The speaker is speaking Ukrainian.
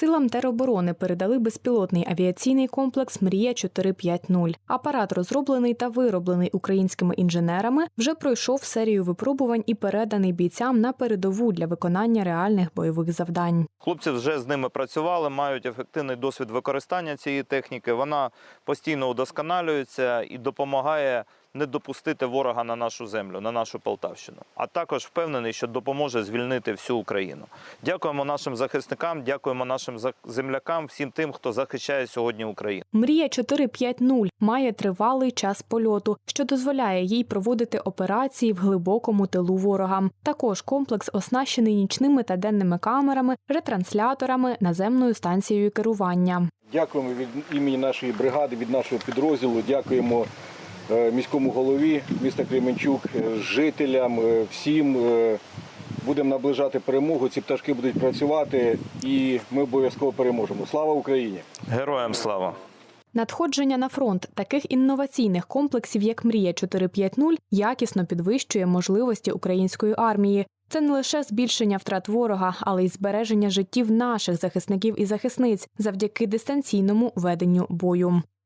Силам тероборони передали безпілотний авіаційний комплекс Мрія 450 Апарат, розроблений та вироблений українськими інженерами, вже пройшов серію випробувань і переданий бійцям на передову для виконання реальних бойових завдань. Хлопці вже з ними працювали, мають ефективний досвід використання цієї техніки. Вона постійно удосконалюється і допомагає не допустити ворога на нашу землю, на нашу Полтавщину. А також впевнений, що допоможе звільнити всю Україну. Дякуємо нашим захисникам, дякуємо нашим за- землякам, всім тим, хто захищає сьогодні Україну. Мрія 450 має тривалий час польоту, що дозволяє їй проводити операції в глибокому тилу ворога. Також комплекс оснащений нічними та денними камерами, ретрансляторами, наземною станцією керування. Дякуємо від імені нашої бригади, від нашого підрозділу. Дякуємо міському голові міста Кременчук, е, жителям, е, всім. Е, Будемо наближати перемогу. Ці пташки будуть працювати, і ми обов'язково переможемо. Слава Україні! Героям слава! Надходження на фронт таких інноваційних комплексів, як Мрія 450, якісно підвищує можливості української армії. Це не лише збільшення втрат ворога, але й збереження життів наших захисників і захисниць завдяки дистанційному веденню бою.